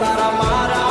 તારા મારા